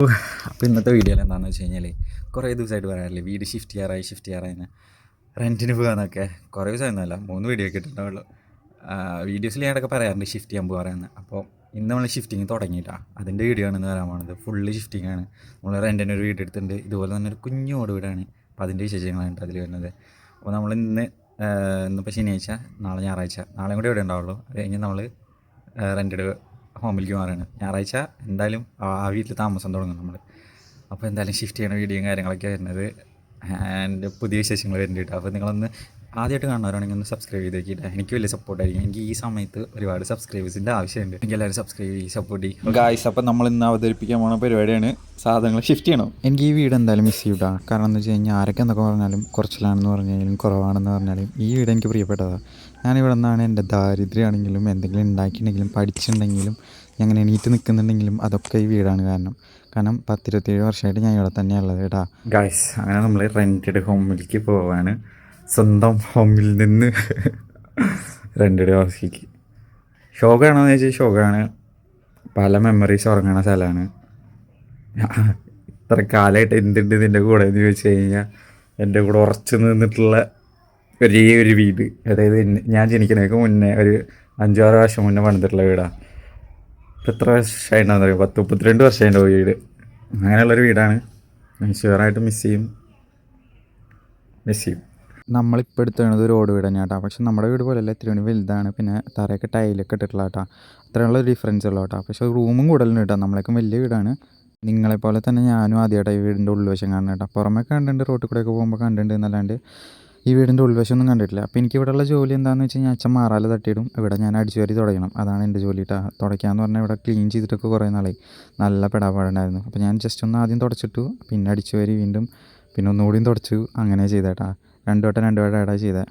അപ്പോൾ ഇന്നത്തെ വീഡിയോയിൽ എന്താണെന്ന് വെച്ച് കഴിഞ്ഞാൽ കുറേ ദിവസമായിട്ട് പറയാറില്ലേ വീട് ഷിഫ്റ്റ് ചെയ്യാറായി ഷിഫ്റ്റ് ചെയ്യാറായി റെന്റിന് പോകാമെന്നൊക്കെ കുറേ ദിവസമൊന്നുമല്ല മൂന്ന് വീഡിയോ ഒക്കെ ഇട്ടിട്ടുണ്ടാവുള്ളൂ. വീഡിയോസിൽ ഞാനൊക്കെ പറയാറുണ്ട് ഷിഫ്റ്റ് ചെയ്യാൻ പോകാറെന്ന്. അപ്പോൾ ഇന്ന് നമ്മൾ ഷിഫ്റ്റിങ് തുടങ്ങിയിട്ടാണ് അതിന്റെ വീഡിയോ ആണ് ഇന്ന് വരാൻ പോകുന്നത് ഫുള്ള് ഷിഫ്റ്റിംഗ് ആണ്. നമ്മൾ റെന്റിന് ഒരു വീട് എടുത്തിട്ടുണ്ട്. ഇതുപോലെ തന്നെ ഒരു കുഞ്ഞു ഓട് വീടാണ്. അപ്പോൾ അതിന്റെ വിശേഷങ്ങളാണ് അതിൽ വരുന്നത്. അപ്പോൾ നമ്മൾ ഇന്ന് ഇന്നിപ്പോൾ ശനിയാഴ്ച നാളെ ഞായറാഴ്ച. നാളെ കൂടി ഇവിടെ ഉണ്ടാവുള്ളൂ. അത് കഴിഞ്ഞ് നമ്മൾ റെന്റഡ് ഹോമിലേക്ക് മാറുകയാണ് ഞായറാഴ്ച എന്തായാലും ആ വീട്ടിൽ താമസം തുടങ്ങും നമ്മൾ അപ്പോൾ എന്തായാലും ഷിഫ്റ്റ് ചെയ്യണ വീഡിയോയും കാര്യങ്ങളൊക്കെ വരുന്നത്. ആൻഡ് പുതിയ വിശേഷങ്ങൾ വരുന്നുണ്ട് അപ്പോൾ നിങ്ങളൊന്ന് ആദ്യമായിട്ട് കാണുന്നവരാണെങ്കിൽ ഒന്ന് സബ്സ്ക്രൈബ് ചെയ്ത് നോക്കിയിട്ട് എനിക്ക് വലിയ സപ്പോർട്ടായിരിക്കും എനിക്ക് ഈ സമയത്ത് ഒരുപാട് സബ്സ്ക്രൈബേഴ്സിന്റെ ആവശ്യമുണ്ട്. എനിക്ക് എല്ലാവരും സബ്സ്ക്രൈബ് ചെയ്യും സപ്പോർട്ട് ചെയ്യും. ഗായ്സ് അപ്പോൾ നമ്മൾ ഇന്ന് അവതരിപ്പിക്കാൻ പോണ പരിപാടിയാണ് സാധനങ്ങൾ ഷിഫ്റ്റ് ചെയ്യണം. എനിക്ക് ഈ വീട് എന്തായാലും മിസ് ചെയ്യൂട്ടാ കാരണം എന്ന് വെച്ച് കഴിഞ്ഞാൽ ആരൊക്കെ എന്നൊക്കെ പറഞ്ഞാലും കുറച്ചിലാണെന്ന് പറഞ്ഞാലും കുറവാണെന്ന് പറഞ്ഞാലും ഈ വീട് എനിക്ക് പ്രിയപ്പെട്ടതാണ് ഞാനിവിടെ നിന്നാണ് എന്റെ ദാരിദ്ര്യമാണെങ്കിലും എന്തെങ്കിലും ഉണ്ടാക്കിയിട്ടുണ്ടെങ്കിലും പഠിച്ചിട്ടുണ്ടെങ്കിലും ഞാൻ എണീറ്റ് നിൽക്കുന്നുണ്ടെങ്കിലും അതൊക്കെ ഈ വീടാണ് കാരണം. കാരണം പത്തിരുപത്തേഴ് വർഷമായിട്ട് ഞാൻ ഇവിടെ തന്നെയുള്ളത് കേട്ടാ ഗായ്സ് അങ്ങനെ നമ്മൾ റെന്റഡ് ഹോമിലേക്ക് പോവാണ്. സ്വന്തം ഹോമിൽ നിന്ന് രണ്ടടി ഹൗസിലേക്ക് ഷോക്കാണോ എന്ന് ചോദിച്ചാൽ ഷോക്കാണ് പല മെമ്മറീസ് ഉറങ്ങണ സ്ഥലമാണ് ഇത്ര കാലമായിട്ട് എന്തുണ്ട് ഇതിന്റെ കൂടെ എന്ന് ചോദിച്ചു കഴിഞ്ഞാൽ എന്റെ കൂടെ ഉറച്ചു നിന്നിട്ടുള്ള ഒരേ ഒരു വീട്. അതായത് ഞാൻ ജനിക്കുന്നതിന് മുന്നേ ഒരു അഞ്ചാറ് വർഷം മുന്നേ പണിതിട്ടുള്ള വീടാണ് എത്ര വർഷമായിട്ടാണെന്ന് അറിയാം? പത്ത് മുപ്പത്തിരണ്ട് ഒരു വീട്. അങ്ങനെയുള്ളൊരു വീടാണ്. ഞാൻ ഷുവറായിട്ട് മിസ് ചെയ്യും. മിസ് ചെയ്യും. നമ്മളിപ്പോൾ എടുത്തത് ഒരു ഓട് വീട് തന്നെയാണ് പക്ഷെ നമ്മുടെ വീട് പോലെയല്ല ഇത്തിരി വലുതാണ്. പിന്നെ തറയൊക്കെ ടൈലൊക്കെ ഇട്ടിട്ടുള്ള കേട്ടോ അത്രയുള്ള ഡിഫറൻസ് ഉള്ളൂ കേട്ടോ പക്ഷേ റൂമും കൂടുതലുണ്ട് കേട്ടോ നമ്മളേക്കും വലിയ വീടാണ്. നിങ്ങളെപ്പോലെ തന്നെ ഞാനും ആദ്യമായിട്ട് ഈ വീടിന്റെ ഉൾവശം കാണുന്നത് കേട്ടോ പുറമെ കണ്ടിട്ടുണ്ട് റോട്ടിൽ കൂടെയൊക്കെ പോകുമ്പോൾ കണ്ടിട്ടുണ്ട് എന്നല്ലാണ്ട് ഈ വീടിന്റെ ഉൾവശം ഒന്നും കണ്ടിട്ടില്ല. അപ്പോൾ എനിക്ക് ഇവിടെയുള്ള ജോലി എന്താണെന്ന് വെച്ച് കഴിഞ്ഞാൽ അച്ഛൻ മാറാല തട്ടിയിടും. ഇവിടെ ഞാൻ അടിച്ചു വരി അതാണ് എന്റെ ജോലി കേട്ടോ തുടയ്ക്കാന്ന് പറഞ്ഞാൽ ഇവിടെ ക്ലീൻ ചെയ്തിട്ടൊക്കെ കുറേ നാളായി. നല്ല പെടാപ്പാടുണ്ടായിരുന്നു അപ്പോൾ ഞാൻ ജസ്റ്റ് ഒന്ന് ആദ്യം തുടച്ചിട്ടു. പിന്നെ അടിച്ചു വരി വീണ്ടും പിന്നെ ഒന്നുകൂടിയും തുടച്ചു. അങ്ങനെ ചെയ്തേട്ടാ രണ്ടു വട്ടം രണ്ട് വട്ടം ഇടാ ചെയ്തേ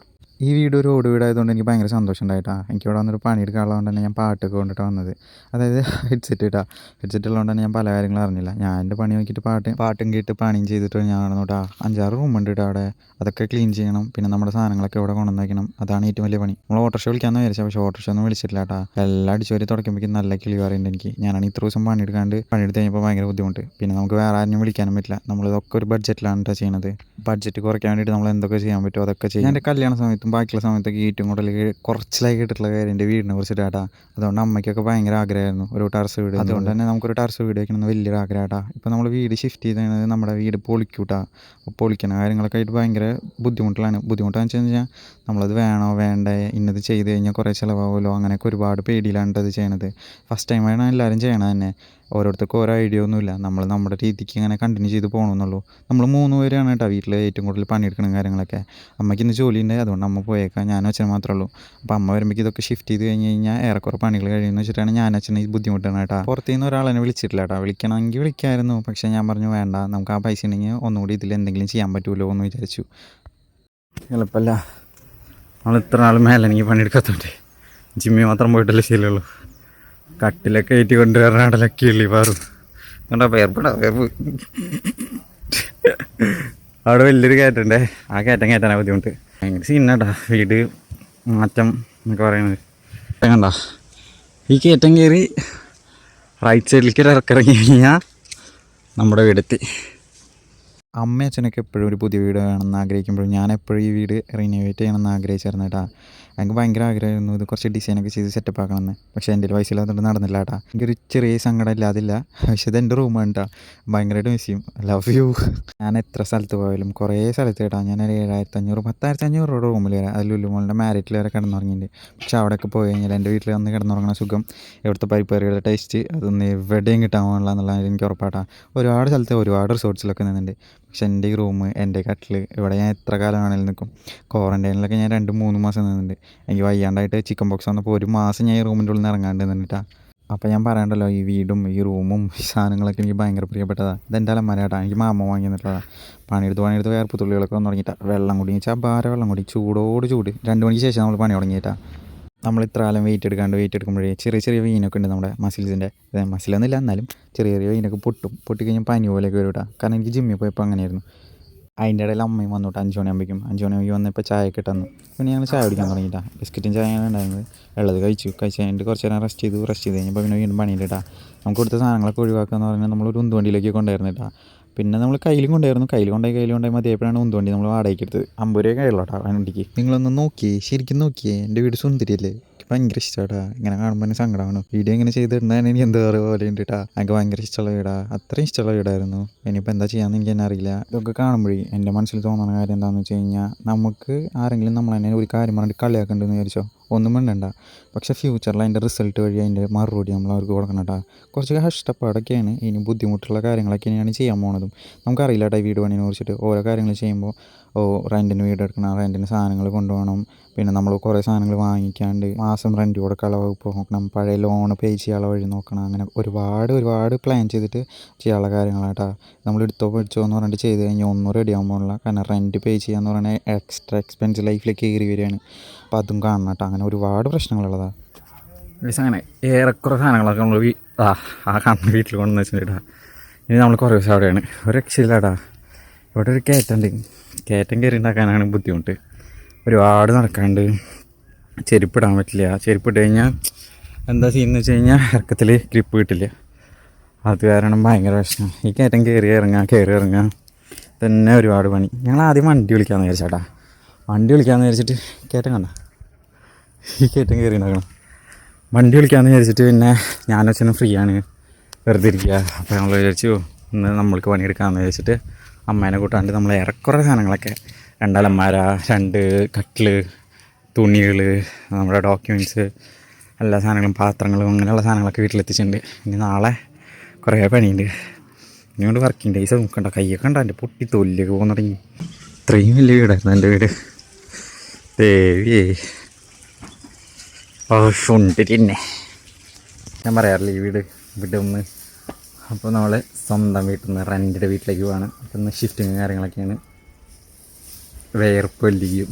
ഈ വീട് ഒരു ഓട് വീടായതുകൊണ്ട് എനിക്ക് ഭയങ്കര സന്തോഷം ഉണ്ടായിട്ടാ എനിക്ക് ഇവിടെ വന്നൊരു പണിയെടുക്കാനുള്ളതുകൊണ്ട് തന്നെ ഞാൻ പാട്ടൊക്കെ കൊണ്ടിട്ട് വന്നത്. അതായത് ഹെഡ്സെറ്റ് ഇട്ടാ. ഹെഡ്സെറ്റ് ഉള്ളതുകൊണ്ട് തന്നെ ഞാൻ പല കാര്യങ്ങളും അറിഞ്ഞില്ല. ഞാൻ എന്റെ പണി നോക്കിയിട്ട് പാട്ട് പാട്ടും കേട്ട് പണിയും ചെയ്തിട്ട് ഞാൻ നടന്നോട്ടാ അഞ്ചാറ് ഉണ്ട് കേട്ടോ അവിടെ. അതൊക്കെ ക്ലീൻ ചെയ്യണം. പിന്നെ നമ്മുടെ സാധനങ്ങളൊക്കെ ഇവിടെ കൊണ്ടുവന്ന് വയ്ക്കണം അതാണ് ഏറ്റവും വലിയ പണി. നമ്മൾ ഓട്ടോറിക്ഷ വിളിക്കാമെന്ന് വിചാരിച്ചാൽ പക്ഷേ ഓട്ടോറിക്ഷ ഒന്നും വിളിച്ചിട്ടില്ല കേട്ടാ എല്ലാം അടിച്ചുവരി തുടക്കുമ്പോഴേക്കും നല്ല കിളി പറയുന്നുണ്ട് എനിക്ക്. ഞാനാണ് ഇത്ര ദിവസം പണി എടുക്കാണ്ട് പണി പണിയെടുത്ത് കഴിഞ്ഞപ്പോൾ ഭയങ്കര ബുദ്ധിമുട്ട്. പിന്നെ നമുക്ക് വേറെ ആരും വിളിക്കാനും പറ്റില്ല. നമ്മളിതൊക്കെ ഒരു ബഡ്ജറ്റിലാണ് കേട്ടോ ചെയ്യുന്നത് ബഡ്ജറ്റ് കുറയ്ക്കാൻ വേണ്ടിയിട്ട് നമ്മൾ എന്തൊക്കെ ചെയ്യാൻ പറ്റുമോ അതൊക്കെ ചെയ്യും എന്റെ കല്യാണ സമയത്തും ബാക്കിയുള്ള സമയത്തൊക്കെ ഏറ്റവും കൂടുതൽ കുറച്ചിലായി കേട്ടിട്ടുള്ള കാര്യം എന്റെ വീടിനെ കുറിച്ചിട്ട് കേട്ടാ അതുകൊണ്ട് അമ്മയ്ക്കൊക്കെ ഭയങ്കര ആഗ്രഹമായിരുന്നു ഒരു ടെറസ് വീട് അതുകൊണ്ട് തന്നെ നമുക്കൊരു ടെറസ് വീട് വയ്ക്കണമെന്ന് വലിയൊരു ആഗ്രഹമാട്ടാ ഇപ്പോൾ നമ്മൾ വീട് ഷിഫ്റ്റ് ചെയ്തത് നമ്മുടെ വീട് പൊളിക്കൂട്ടാ. അപ്പോൾ പൊളിക്കണ. കാര്യങ്ങളൊക്കെ ആയിട്ട് ഭയങ്കര ബുദ്ധിമുട്ടിലാണ്. ബുദ്ധിമുട്ടാന്ന് വെച്ച് കഴിഞ്ഞാൽ നമ്മളത് വേണോ വേണ്ടേ? ഇന്നത് ചെയ്ത് കഴിഞ്ഞാൽ കുറേ ചിലവാകുമല്ലോ? അങ്ങനെയൊക്കെ ഒരുപാട് പേടിയിലാണ് ഇത് ചെയ്യണത്. ഫസ്റ്റ് ടൈമാണ് എല്ലാവരും ചെയ്യണത് തന്നെ. ഓരോരുത്തർക്കും ഓരോ ഐഡിയ ഒന്നുമില്ല. നമ്മൾ നമ്മുടെ രീതിക്ക് ഇങ്ങനെ കണ്ടിന്യൂ ചെയ്ത് പോകണമെന്നുള്ളൂ നമ്മൾ മൂന്ന് പേരാണ് കേട്ടോ വീട്ടിൽ ഏറ്റവും കൂടുതൽ പണിയെടുക്കുന്ന കാര്യങ്ങളൊക്കെ. അമ്മയ്ക്ക് ഇന്ന് ജോലിയുണ്ട് അതുകൊണ്ട് അമ്മ പോയേക്കാം ഞാനും അച്ഛനും മാത്രമേ ഉള്ളൂ. അപ്പോൾ അമ്മ വരുമ്പോഴേക്കും ഇതൊക്കെ ഷിഫ്റ്റ് ചെയ്ത് കഴിഞ്ഞ് കഴിഞ്ഞാൽ ഏറെക്കുറെ പണികൾ കഴിയുമെന്ന് വെച്ചിട്ടാണ് ഞാൻ അച്ഛനെ ബുദ്ധിമുട്ടാണ് കേട്ടോ. പുറത്തു നിന്ന് ഒരാളെന്നെ വിളിച്ചിട്ടില്ല കേട്ടോ. വിളിക്കണമെങ്കിൽ വിളിക്കായിരുന്നു. പക്ഷേ ഞാൻ പറഞ്ഞു വേണ്ട നമുക്ക് ആ പൈസ ഉണ്ടെങ്കിൽ ഒന്നുകൂടി ഇതിൽ എന്തെങ്കിലും ചെയ്യാൻ പറ്റുമല്ലോ എന്ന് വിചാരിച്ചു. എളുപ്പമല്ല നമ്മൾ ഇത്ര നാൾ മേലെ എനിക്ക് പണിയെടുക്കാത്തോണ്ടേ. ജിമ്മി മാത്രം പോയിട്ടല്ലേ ശീലമുള്ളൂ കട്ടിലൊക്കെ ഏറ്റി കൊണ്ടുവരണാടലൊക്കെ ഇള്ളി പാറും? കണ്ടാ വേർപ്പെടാ വേർപ്പ് അവിടെ വലിയൊരു കയറ്റുണ്ടേ ആ കയറ്റം കയറ്റാനാ ബുദ്ധിമുട്ട്. ഭയങ്കര സീനാട്ടാ വീട് മാറ്റം എന്നൊക്കെ പറയുന്നത് കണ്ട ഈ കയറ്റം കയറി റൈറ്റ് സൈഡിലേക്ക് ഒരു ഇറക്കിറങ്ങി കഴിഞ്ഞാൽ നമ്മുടെ വീടെത്തി. അമ്മ അച്ഛനൊക്കെ എപ്പോഴും ഒരു പുതിയ വീട് വേണമെന്ന് ആഗ്രഹിക്കുമ്പോഴും ഞാൻ എപ്പോഴും ഈ വീട് റിനോവേറ്റ് ചെയ്യണമെന്ന് ആഗ്രഹിച്ചായിരുന്നു കേട്ടാ. എനിക്ക് ഭയങ്കര ആഗ്രഹമായിരുന്നു ഇത് കുറച്ച് ഡിസൈനൊക്കെ ചെയ്ത് സെറ്റപ്പ് ആക്കണമെന്ന്. പക്ഷേ എന്റെ പൈസ ഇല്ലാത്തതുകൊണ്ട് നടന്നില്ല കേട്ടാ. എനിക്കൊരു ചെറിയ സങ്കടം ഇല്ലാതില്ല. പക്ഷേ ഇത് എന്റെ റൂമാണ് കേട്ടോ. ഭയങ്കരമായിട്ട് മിസ് ചെയ്യും. ലവ് യു ഞാൻ എത്ര സ്ഥലത്ത് പോയാലും കുറേ സ്ഥലത്ത് കേട്ടാ. ഞാൻ ഒരു ഏഴായിരത്തി അഞ്ഞൂറ് പത്തായിരത്തി അഞ്ഞൂറ് രൂപ റൂമിൽ വരാം. അതിൽ ലുലുമോളുടെ മാരിറ്റിൽ വരെ കിടന്നുറങ്ങിയിട്ടുണ്ട്. പക്ഷേ അവിടെയൊക്കെ പോയി കഴിഞ്ഞാൽ എന്റെ വീട്ടിൽ വന്ന് കിടന്നുറങ്ങുന്ന സുഖം ഇവിടുത്തെ പരിപ്പറിയുടെ ടേസ്റ്റ് അതൊന്നും എവിടെയും കിട്ടാൻ പോകണില്ല എന്നുള്ളത് എനിക്ക് ഉറപ്പാട്ടാ ഒരുപാട് സ്ഥലത്ത് ഒരുപാട് റിസോർട്ട്സിലൊക്കെ നിന്നുണ്ട് പക്ഷെ എന്റെ ഈ റൂം എന്റെ കട്ടിൽ ഇവിടെ ഞാൻ എത്ര കാലം നിൽക്കും ക്വാറന്റൈനിലൊക്കെ ഞാൻ രണ്ട് മൂന്ന് മാസം നിന്നിട്ടുണ്ട്. എനിക്ക് വയ്യാണ്ടായിട്ട് ചിക്കൻ ബോക്സ് വന്നപ്പോൾ ഒരു മാസം ഞാൻ ഈ റൂമിന്റെ ഉള്ളിൽ നിന്ന് ഇറങ്ങാണ്ട് നിന്നിട്ടാ. അപ്പോൾ ഞാൻ പറയണ്ടല്ലോ ഈ വീടും ഈ റൂമും ഈ സാധനങ്ങളൊക്കെ എനിക്ക് ഭയങ്കര പ്രിയപ്പെട്ടതാണ് ഇതെന്റെ അലമാരേട്ടാ എനിക്ക് മാമ വാങ്ങി തന്നിട്ടുള്ളതാണ് പണിയെടുത്ത് പണിയെടുത്ത് വേർപ്പ് തുള്ളികളൊക്കെ വന്ന് തുടങ്ങിയിട്ടാണ് വെള്ളം കുടി വെച്ചാൽ ഭാര വെള്ളം കുടി ചൂടോട് ചൂട്. രണ്ട് മണിക്ക് ശേഷം നമ്മൾ പണി തുടങ്ങിയിട്ടാ. നമ്മൾ ഇത്ര കാലം വെയിറ്റ് എടുക്കാണ്ട് വെയിറ്റ് എടുക്കുമ്പോഴേ ചെറിയ ചെറിയ വീനൊക്കെ ഉണ്ട് നമ്മുടെ മസിൽസിന്റെ മസിലൊന്നുമില്ല എന്നാലും ചെറിയ ചെറിയ വീനൊക്കെ പൊട്ടും പൊട്ടി. കഴിഞ്ഞാൽ പനി പോലെയൊക്കെ വരും കേട്ടോ കാരണം എനിക്ക് ജിമ്മിൽ പോയപ്പോൾ അങ്ങനെയായിരുന്നു. അതിന്റെ ഇടയിൽ അമ്മയും വന്നു കേട്ടോ അഞ്ച് മണിയാകുമ്പോഴേക്കും അഞ്ച് മണിയാകുമ്പോൾ വന്നപ്പോൾ ചായ ഒക്കെ തന്നു. പിന്നെ ഞങ്ങൾ ചായ കുടിക്കാൻ തുടങ്ങിയിട്ടാ ബിസ്ക്കറ്റും ചായയാണ് ഉണ്ടായിരുന്നത്. ഉള്ളത് കഴിച്ചു. കഴിച്ച് കഴിഞ്ഞിട്ട് കുറച്ച് നേരം റെസ്റ്റ് ചെയ്തു. റെസ്റ്റ് ചെയ്ത് കഴിഞ്ഞപ്പോൾ പിന്നെ വീണ്ടും പണിയിട്ടാ നമുക്ക് കൊടുത്ത സാധനങ്ങളൊക്കെ ഒഴിവാക്കുക എന്ന് പറഞ്ഞാൽ നമ്മളൊരു ഉന്തുവണ്ടിയിലേക്ക് കൊണ്ടുവരുന്നിട്ടാ പിന്നെ നമ്മൾ കയ്യിലും കൊണ്ടായിരുന്നു കയ്യിൽ കൊണ്ടായി കയ്യിൽ കൊണ്ടായി മതിയായപ്പോഴാണ് ഉന്തുവണ്ടി നമ്മൾ വാടകയ്ക്ക് എടുത്തത്. അമ്പത് രൂപ കയ്യിലോട്ടാ വണ്ടിക്ക് നിങ്ങളൊന്ന് നോക്കിയേ ശരിക്കും നോക്കിയേ. എന്റെ വീട് സുന്ദരിയല്ലേ? എനിക്ക് ഭയങ്കര ഇഷ്ടമാടാ ഇങ്ങനെ കാണുമ്പോൾ തന്നെ സങ്കടമാണ് വീഡിയോ ഇങ്ങനെ ചെയ്തിടുന്നതാണ് എനിക്ക് എന്താ പറയുക പോലെ ഉണ്ട് കേട്ടാ എനിക്ക് ഭയങ്കര ഇഷ്ടമുള്ള വീടാ. അത്രയും ഇഷ്ടമുള്ള വീടായിരുന്നു. ഇനിയിപ്പോൾ എന്താ ചെയ്യാന്ന് എനിക്ക് തന്നെ അറിയില്ല. ഇതൊക്കെ കാണുമ്പോഴേ എന്റെ മനസ്സിൽ തോന്നുന്ന കാര്യം എന്താണെന്ന് വെച്ച് കഴിഞ്ഞാൽ നമുക്ക് ആരെങ്കിലും നമ്മൾ തന്നെ ഒരു കാര്യം പറഞ്ഞിട്ട് കളിയാക്കുന്നുണ്ടെന്ന് വിചാരിച്ചോ? ഒന്നും വേണ്ടണ്ട പക്ഷേ ഫ്യൂച്ചറിൽ അതിന്റെ റിസൾട്ട് വഴി അതിന്റെ മറുപടി നമ്മൾ അവർക്ക് കൊടുക്കണം കേട്ടോ കുറച്ച് കഷ്ടപ്പാടൊക്കെയാണ് ഇനി ബുദ്ധിമുട്ടുള്ള കാര്യങ്ങളൊക്കെ ഇനിയാണ് ചെയ്യാൻ പോണതും. നമുക്കറിയില്ല കേട്ടോ ഈ വീട് പണിനെ കുറിച്ചിട്ട്. ഓരോ കാര്യങ്ങൾ ചെയ്യുമ്പോൾ ഓ റെന്റിന് വീട് എടുക്കണം റെന്റിന് സാധനങ്ങൾ കൊണ്ടുപോകണം. പിന്നെ നമ്മൾ കുറേ സാധനങ്ങൾ വാങ്ങിക്കാണ്ട് മാസം റെന്റ് കൊടുക്കാനുള്ള വകുപ്പ് നോക്കണം. പഴയ ലോൺ പേ ചെയ്യാനുള്ള വഴി നോക്കണം. അങ്ങനെ ഒരുപാട് ഒരുപാട് പ്ലാൻ ചെയ്തിട്ട് ചെയ്യാനുള്ള കാര്യങ്ങളാട്ടാ നമ്മൾ എടുത്തോ പഠിച്ചോ എന്ന് പറഞ്ഞിട്ട് ചെയ്ത് കഴിഞ്ഞാൽ ഒന്നും റെഡി ആകാൻ ഉള്ള കാരണം റെന്റ് പേ ചെയ്യാന്ന് പറയുന്നത് എക്സ്ട്രാ എക്സ്പെൻസ് ലൈഫിലേക്ക് കയറി വരികയാണ്. അപ്പോൾ അതും കാണണം കേട്ടോ. അങ്ങനെ ഒരുപാട് പ്രശ്നങ്ങളുള്ളതാണ് മീൻസ് അങ്ങനെ ഏറെക്കുറെ സാധനങ്ങളൊക്കെ നമ്മൾ വീ ആ ആ കാണുന്ന വീട്ടിൽ കൊണ്ടുവന്ന് വെച്ചിട്ടാ ഇനി നമ്മൾ കുറേ ദിവസം അവിടെയാണ്. ഒരു രക്ഷയില്ലാടാ ഇവിടെ ഒരു കയറ്റുണ്ട്. കയറ്റം കയറി ഉണ്ടാക്കാനാണ് ബുദ്ധിമുട്ട്. ഒരുപാട് നടക്കാണ്ട് ചെരുപ്പിടാൻ പറ്റില്ല. ചെരുപ്പിട്ട് കഴിഞ്ഞാൽ എന്താ ചെയ്യുന്നത് വെച്ച് കഴിഞ്ഞാൽ ഇറക്കത്തിൽ ഗ്രിപ്പ് കിട്ടില്ല. അത് കാരണം ഭയങ്കര പ്രശ്നം. ഈ കയറ്റം കയറി ഇറങ്ങാം കയറി ഇറങ്ങാം തന്നെ ഒരുപാട് പണി. ഞങ്ങൾ ആദ്യം വണ്ടി വിളിക്കാമെന്ന് വിചാരിച്ചാട്ടാ വണ്ടി വിളിക്കാമെന്ന് വിചാരിച്ചിട്ട് കയറ്റം കണ്ട? ഈ കയറ്റം കയറി ഉണ്ടാക്കണം. വണ്ടി വിളിക്കാമെന്ന് വിചാരിച്ചിട്ട് പിന്നെ ഞാൻ അച്ഛനും ഫ്രീ ആണ്. വെറുതെ ഇരിക്കുക. അപ്പോൾ നമ്മൾ വിചാരിച്ചു ഇന്ന് നമ്മൾക്ക് പണിയെടുക്കാമെന്ന് വിചാരിച്ചിട്ട് അമ്മേനെ കൂട്ടാണ്ട് നമ്മൾ ഏറെക്കുറെ സാധനങ്ങളൊക്കെ. രണ്ടലന്മാര രണ്ട് കട്ടിൽ തുണികൾ നമ്മുടെ ഡോക്യുമെന്റ്സ് എല്ലാ സാധനങ്ങളും പാത്രങ്ങളും അങ്ങനെയുള്ള സാധനങ്ങളൊക്കെ വീട്ടിലെത്തിച്ചിട്ടുണ്ട്. ഇനി നാളെ കുറേ പണിയുണ്ട്. ഇനിയോണ്ട് വർക്കിംഗ് ഡേയ്സ് നോക്കണ്ട. കയ്യൊക്കെ ഉണ്ടോ എന്റെ പൊട്ടി തൊല്ലിയൊക്കെ പോകുന്ന തുടങ്ങി ഇത്രയും വലിയ വീടായിരുന്നു എന്റെ വീട്. ദേവിയേ. ഉണ്ടിരിന്നെ ഞാൻ പറയാറില്ല ഈ വീട് ഇവിടെ ഒന്ന് അപ്പോൾ നമ്മൾ സ്വന്തം വീട്ടിൽ നിന്ന് റെന്റിന്റെ വീട്ടിലേക്ക് പോവാണ്. അപ്പം ഷിഫ്റ്റിങ് കാര്യങ്ങളൊക്കെയാണ്. വേർപ്പൊല്ലിയും